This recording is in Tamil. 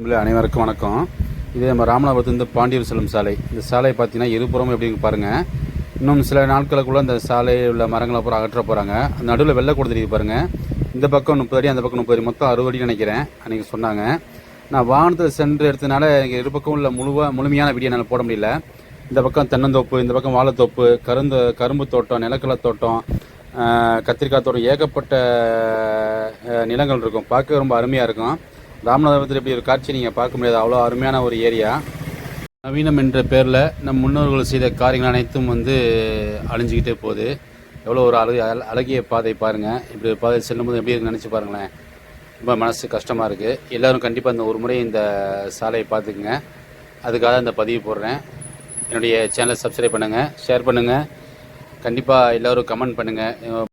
அனைவருக்கும் வணக்கம். இது நம்ம ராமநாதபுரத்துலேருந்து பாண்டியூர் செல்லும் சாலை. இந்த சாலை பார்த்தீங்கன்னா இருபுறமும் எப்படி பாருங்கள் இன்னும் சில நாட்களுக்குள்ளே இந்த சாலையில் உள்ள மரங்களை அப்புறம் அகற்ற போகிறாங்க நடுவில் வெள்ளை கொடுத்துருக்கு பாருங்கள் இந்த பக்கம் முப்பது அடி அந்த பக்கம் முப்பது அடி. மொத்தம் அறுபது அடி நினைக்கிறேன் அன்றைக்கி சொன்னாங்க. நான் வாகனத்தில் சென்று எடுத்தனால எனக்கு இரு பக்கம் உள்ள முழுவ முழுமையான வீடியோ என்னால் போட முடியல. இந்த பக்கம் தென்னந்தோப்பு இந்த பக்கம் வாழைத்தோப்பு கருந்த கரும்பு தோட்டம் நிலக்கடலை தோட்டம் கத்திரிக்காய் தோட்டம் ஏகப்பட்ட நிலங்கள் இருக்கும். பார்க்க ரொம்ப அருமையாக இருக்கும். ராமநாதபுரத்தில் இப்படி ஒரு காட்சி நீங்கள் பார்க்க முடியாது. அவ்வளோ அருமையான ஒரு ஏரியா. நவீனம் என்ற பேரில் நம் முன்னோர்கள் செய்த காரியங்கள் அனைத்தும் வந்து அழிஞ்சிக்கிட்டே போகுது. எவ்வளோ ஒரு அழகு அழ- அழகிய பாதை பாருங்கள் இப்படி ஒரு பாதை செல்லும்போது எப்படி இருக்குன்னு நினச்சி பாருங்களேன். ரொம்ப மனசு கஷ்டமாக இருக்குது எல்லோரும் கண்டிப்பாக இந்த ஒரு முறை இந்த சாலையை பார்த்துக்குங்க. அதுக்காக இந்த பதிவு போடுறேன். என்னுடைய சேனலை சப்ஸ்கிரைப் பண்ணுங்கள் ஷேர் பண்ணுங்கள் கண்டிப்பாக எல்லோரும் கமெண்ட் பண்ணுங்கள்